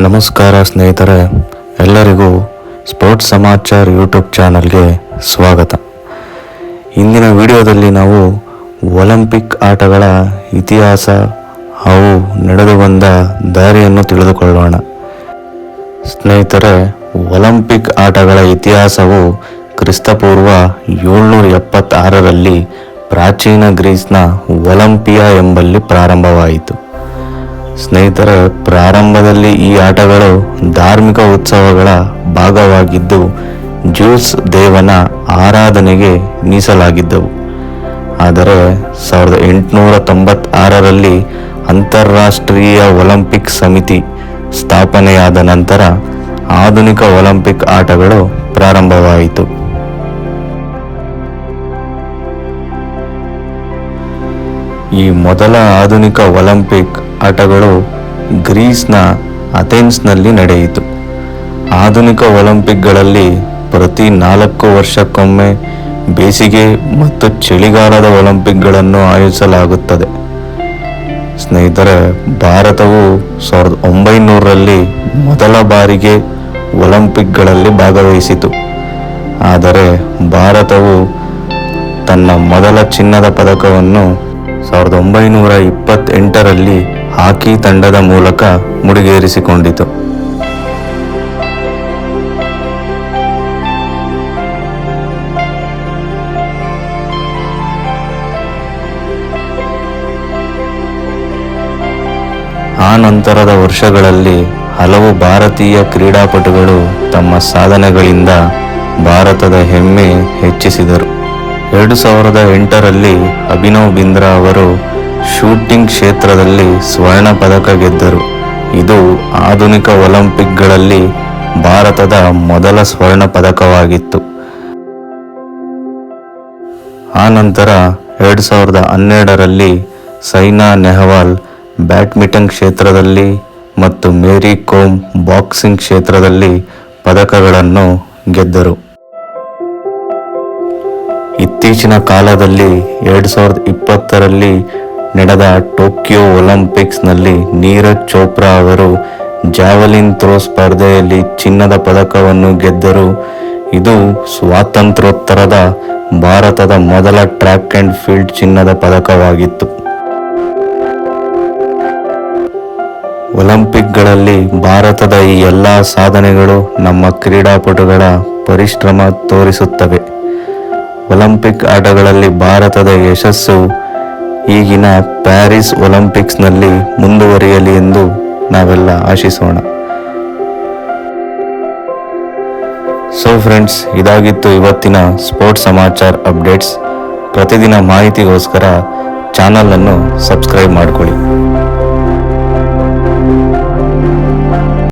ನಮಸ್ಕಾರ ಸ್ನೇಹಿತರೆ, ಎಲ್ಲರಿಗೂ ಸ್ಪೋರ್ಟ್ಸ್ ಸಮಾಚಾರ್ ಯೂಟ್ಯೂಬ್ ಚಾನಲ್ಗೆ ಸ್ವಾಗತ. ಇಂದಿನ ವಿಡಿಯೋದಲ್ಲಿ ನಾವು ಒಲಿಂಪಿಕ್ ಆಟಗಳ ಇತಿಹಾಸ ಅವು ನಡೆದು ಬಂದ ದಾರಿಯನ್ನು ತಿಳಿದುಕೊಳ್ಳೋಣ. ಸ್ನೇಹಿತರೆ, ಒಲಿಂಪಿಕ್ ಆಟಗಳ ಇತಿಹಾಸವು ಕ್ರಿಸ್ತಪೂರ್ವ ಏಳ್ನೂರ ಎಪ್ಪತ್ತಾರರಲ್ಲಿ ಪ್ರಾಚೀನ ಗ್ರೀಸ್ನ ಒಲಂಪಿಯಾ ಎಂಬಲ್ಲಿ ಪ್ರಾರಂಭವಾಯಿತು. ಸ್ನೇಹಿತರೆ ಪ್ರಾರಂಭದಲ್ಲಿ ಈ ಆಟಗಳು ಧಾರ್ಮಿಕ ಉತ್ಸವಗಳ ಭಾಗವಾಗಿದ್ದು, ಜ್ಯೂಸ್ ದೇವನ ಆರಾಧನೆಗೆ ಮೀಸಲಾಗಿದ್ದವು. ಆದರೆ ಸಾವಿರದ ಎಂಟುನೂರ ತೊಂಬತ್ತಾರರಲ್ಲಿ ಅಂತಾರಾಷ್ಟ್ರೀಯ ಒಲಿಂಪಿಕ್ ಸಮಿತಿ ಸ್ಥಾಪನೆಯಾದ ನಂತರ ಆಧುನಿಕ ಒಲಿಂಪಿಕ್ ಆಟಗಳು ಪ್ರಾರಂಭವಾಯಿತು. ಈ ಮೊದಲ ಆಧುನಿಕ ಒಲಿಂಪಿಕ್ ಆಟಗಳು ಗ್ರೀಸ್ನ ಅಥೆನ್ಸ್ನಲ್ಲಿ ನಡೆಯಿತು. ಆಧುನಿಕ ಒಲಿಂಪಿಕ್ಗಳಲ್ಲಿ ಪ್ರತಿ ನಾಲ್ಕು ವರ್ಷಕ್ಕೊಮ್ಮೆ ಬೇಸಿಗೆ ಮತ್ತು ಚಳಿಗಾಲದ ಒಲಿಂಪಿಕ್ಗಳನ್ನು ಆಯೋಜಿಸಲಾಗುತ್ತದೆ. ಸ್ನೇಹಿತರೆ, ಭಾರತವು ಸಾವಿರದ ಒಂಬೈನೂರರಲ್ಲಿ ಮೊದಲ ಬಾರಿಗೆ ಒಲಿಂಪಿಕ್ಗಳಲ್ಲಿ ಭಾಗವಹಿಸಿತು. ಆದರೆ ಭಾರತವು ತನ್ನ ಮೊದಲ ಚಿನ್ನದ ಪದಕವನ್ನು ಸಾವಿರದ ಒಂಬೈನೂರ ಇಪ್ಪತ್ತೆಂಟರಲ್ಲಿ ಹಾಕಿ ತಂಡದ ಮೂಲಕ ಮುಡಿಗೇರಿಸಿಕೊಂಡಿತು. ಆ ನಂತರದ ವರ್ಷಗಳಲ್ಲಿ ಹಲವು ಭಾರತೀಯ ಕ್ರೀಡಾಪಟುಗಳು ತಮ್ಮ ಸಾಧನೆಗಳಿಂದ ಭಾರತದ ಹೆಮ್ಮೆ ಹೆಚ್ಚಿಸಿದರು. ಎರಡು ಸಾವಿರದ ಎಂಟರಲ್ಲಿ ಅಭಿನವ್ ಬಿಂದ್ರಾ ಅವರು ಶೂಟಿಂಗ್ ಕ್ಷೇತ್ರದಲ್ಲಿ ಸ್ವರ್ಣ ಪದಕ ಗೆದ್ದರು. ಇದು ಆಧುನಿಕ ಒಲಿಂಪಿಕ್ಗಳಲ್ಲಿ ಭಾರತದ ಮೊದಲ ಸ್ವರ್ಣ ಪದಕವಾಗಿತ್ತು. ಆ ನಂತರ ಎರಡು ಸಾವಿರದ ಹನ್ನೆರಡರಲ್ಲಿ ಸೈನಾ ನೆಹವಾಲ್ ಬ್ಯಾಡ್ಮಿಂಟನ್ ಕ್ಷೇತ್ರದಲ್ಲಿ ಮತ್ತು ಮೇರಿ ಕೋಮ್ ಬಾಕ್ಸಿಂಗ್ ಕ್ಷೇತ್ರದಲ್ಲಿ ಪದಕಗಳನ್ನು ಗೆದ್ದರು. ಇತ್ತೀಚಿನ ಕಾಲದಲ್ಲಿ ಎರಡು ಸಾವಿರದ ಇಪ್ಪತ್ತರಲ್ಲಿ ನಡೆದ ಟೋಕಿಯೋ ಒಲಿಂಪಿಕ್ಸ್ನಲ್ಲಿ ನೀರಜ್ ಚೋಪ್ರಾ ಅವರು ಜಾವಲಿನ್ ಥ್ರೋ ಸ್ಪರ್ಧೆಯಲ್ಲಿ ಚಿನ್ನದ ಪದಕವನ್ನು ಗೆದ್ದರು. ಇದು ಸ್ವಾತಂತ್ರ್ಯೋತ್ತರದ ಭಾರತದ ಮೊದಲ ಟ್ರ್ಯಾಕ್ ಆ್ಯಂಡ್ ಫೀಲ್ಡ್ ಚಿನ್ನದ ಪದಕವಾಗಿತ್ತು. ಒಲಿಂಪಿಕ್ಗಳಲ್ಲಿ ಭಾರತದ ಈ ಎಲ್ಲ ಸಾಧನೆಗಳು ನಮ್ಮ ಕ್ರೀಡಾಪಟುಗಳ ಪರಿಶ್ರಮ ತೋರಿಸುತ್ತವೆ. ಒಲಿಂಪಿಕ್ ಆಟಗಳಲ್ಲಿ ಭಾರತದ ಯಶಸ್ಸು ಈಗಿನ ಪ್ಯಾರಿಸ್ ಒಲಿಂಪಿಕ್ಸ್ನಲ್ಲಿ ಮುಂದುವರಿಯಲಿ ಎಂದು ನಾವೆಲ್ಲ ಆಶಿಸೋಣ. ಸೊ ಫ್ರೆಂಡ್ಸ್ ಇದಾಗಿತ್ತು ಇವತ್ತಿನ ಸ್ಪೋರ್ಟ್ಸ್ ಸಮಾಚಾರ ಅಪ್ಡೇಟ್ಸ್ ಪ್ರತಿದಿನ ಮಾಹಿತಿಗೋಸ್ಕರ ಚಾನಲನ್ನು ಸಬ್ಸ್ಕ್ರೈಬ್ ಮಾಡಿಕೊಳ್ಳಿ.